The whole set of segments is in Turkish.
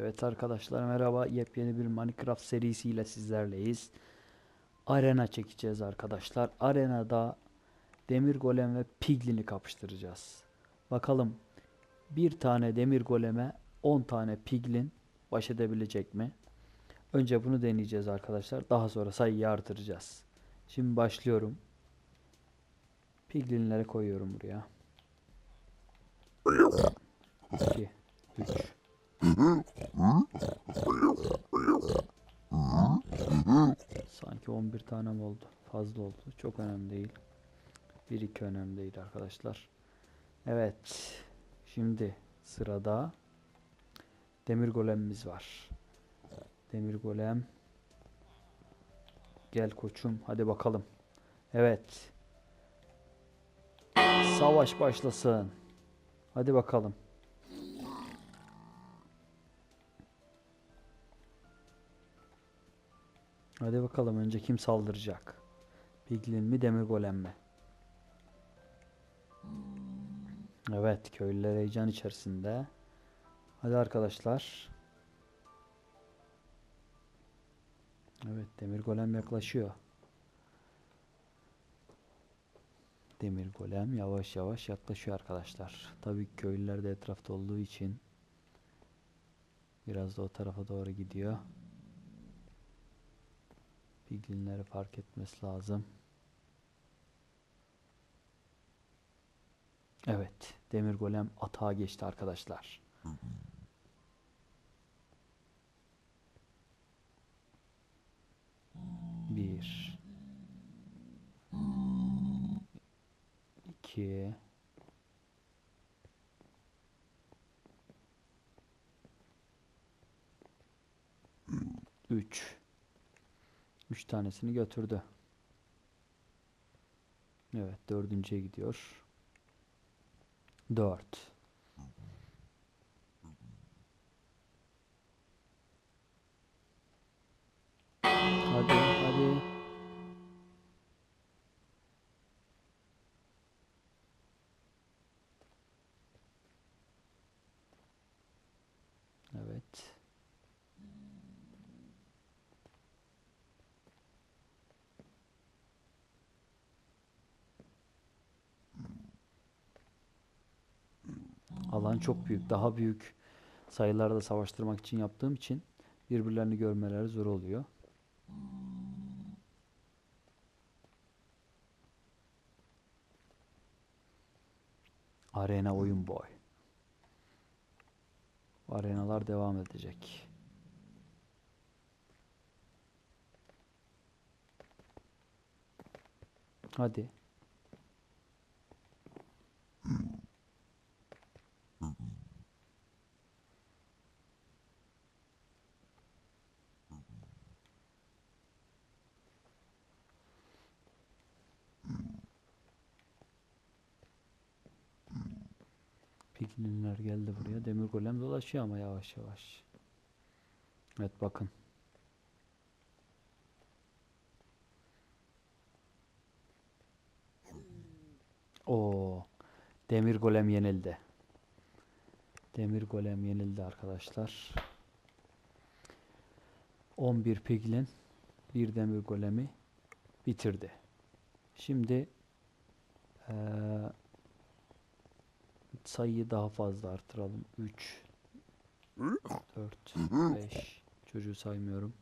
Evet arkadaşlar merhaba. Yepyeni bir Minecraft serisiyle sizlerleyiz. Arena çekeceğiz arkadaşlar. Arenada demir golem ve piglin'i kapıştıracağız. Bakalım bir tane demir goleme 10 tane piglin baş edebilecek mi? Önce bunu deneyeceğiz arkadaşlar. Daha sonra sayıyı artıracağız. Şimdi başlıyorum. Piglinleri koyuyorum buraya. 2 3 Sanki 11 tanem oldu. Fazla oldu. Çok önemli değil. 1-2 önemli değil arkadaşlar. Evet. Şimdi sırada demir golemimiz var. Demir golem. Gel koçum. Hadi bakalım. Evet. Savaş başlasın. Hadi bakalım. Hadi bakalım önce kim saldıracak? Piglin mi demir golem mi? Evet köylüler heyecan içerisinde. Hadi arkadaşlar. Evet demir golem yaklaşıyor. Demir golem yavaş yavaş yaklaşıyor arkadaşlar. Tabii köylüler de etrafta olduğu için biraz da o tarafa doğru gidiyor. Piglinleri fark etmesi lazım. Evet, demir golem atağa geçti arkadaşlar. Bir. İki. Üç. 3 tanesini götürdü. Evet dördüncüye gidiyor. 4 Alan çok büyük. Daha büyük sayılarda savaştırmak için yaptığım için birbirlerini görmeleri zor oluyor. Arena oyun boy. Arenalar devam edecek. Hadi. Piglinler geldi buraya. Demir golem dolaşıyor ama yavaş yavaş. Evet bakın. O demir golem yenildi. Demir golem yenildi arkadaşlar. 11 piglin bir demir golemi bitirdi. Şimdi eee sayıyı daha fazla artıralım. 3 4 5 çocuğu saymıyorum.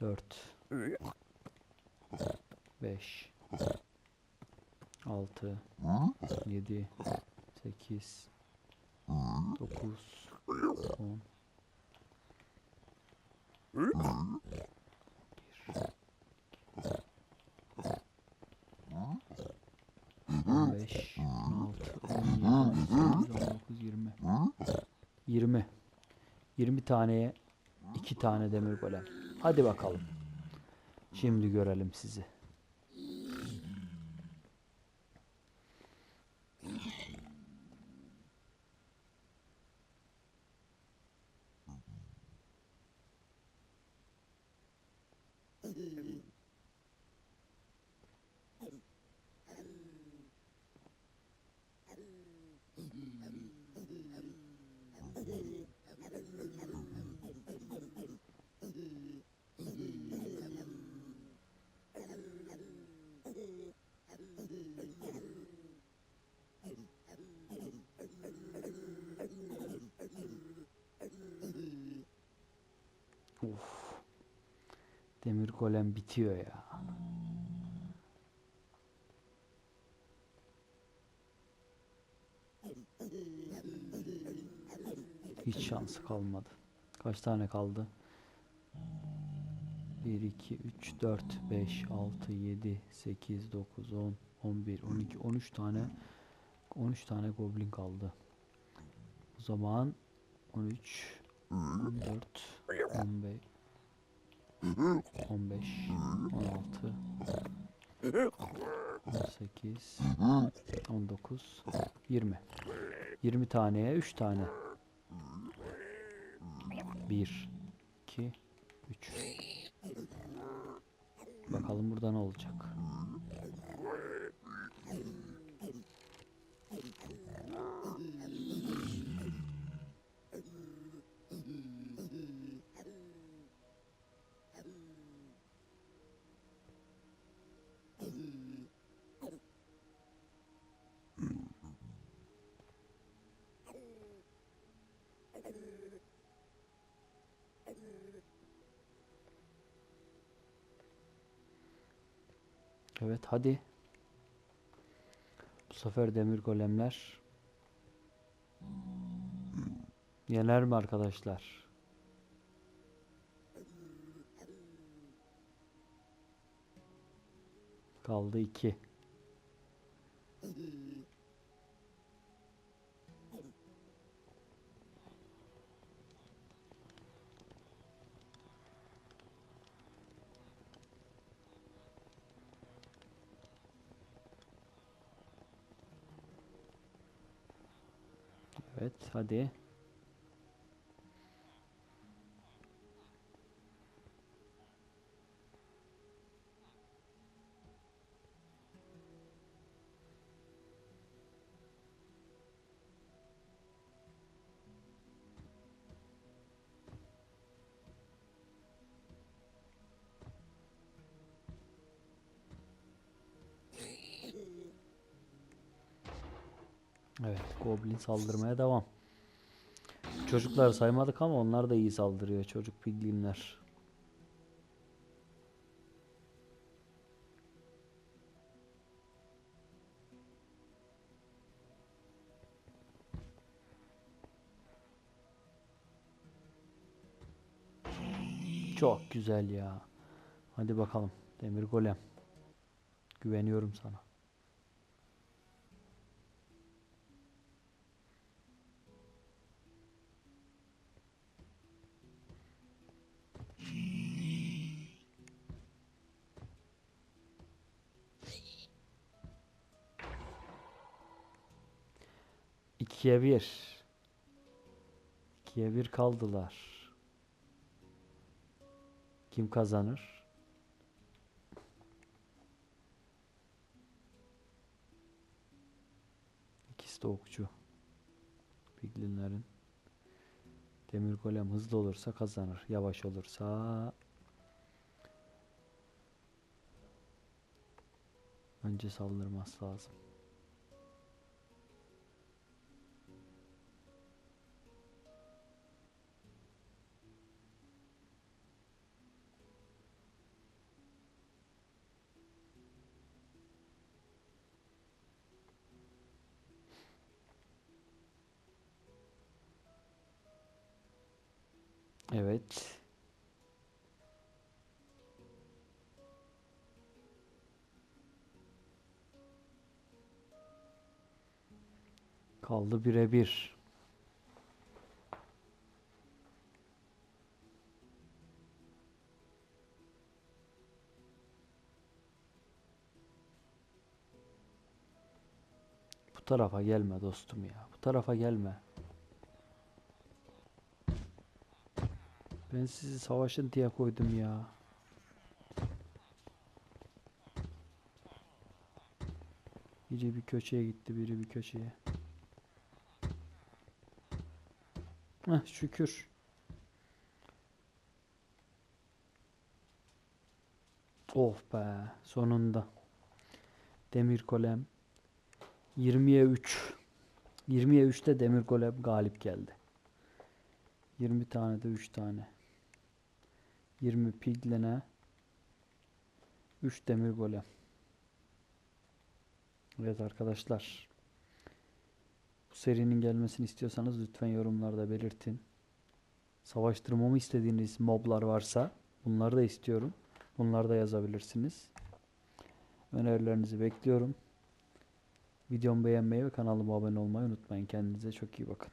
4 5 6 7 8 9 10 15 16 17 18 19 20 20 20 taneye 2 tane demir golem. Hadi bakalım. Şimdi görelim sizi. Demir golem bitiyor ya. Hiç şansı kalmadı. Kaç tane kaldı? 1, 2, 3, 4, 5, 6, 7, 8, 9, 10, 11, 12, 13 tane 13 tane goblin kaldı. O zaman 13, 14, 15, 15, 16, 18, 19, 20. 20 taneye 3 tane. 1, 2, 3. Bakalım burada ne olacak. Evet hadi. Bu sefer demir golemler yener mi arkadaşlar? Kaldı iki. Evet hadi. Evet, Goblin saldırmaya devam. Çocukları saymadık ama onlar da iyi saldırıyor. Çocuk piglinler. Çok güzel ya. Hadi bakalım. Demir golem. Güveniyorum sana. İkiye bir. İkiye bir kaldılar. Kim kazanır? İkisi de okçu. Piglinlerin. Demir golem hızlı olursa kazanır. Yavaş olursa önce saldırması lazım. Evet. Kaldı birebir. Bu tarafa gelme dostum ya. Bu tarafa gelme. Ben sizi savaşın diye koydum ya. Biri bir köşeye gitti, biri bir köşeye. Heh, şükür. Oh be, sonunda. Demir golem 20'ye 3. 20'ye 3'te demir golem galip geldi. 20 tane de 3 tane. 20 pigline 3 demir golem. Evet arkadaşlar. Bu serinin gelmesini istiyorsanız lütfen yorumlarda belirtin. Savaştırmamı istediğiniz moblar varsa bunları da istiyorum. Bunları da yazabilirsiniz. Önerilerinizi bekliyorum. Videomu beğenmeyi ve kanalıma abone olmayı unutmayın. Kendinize çok iyi bakın.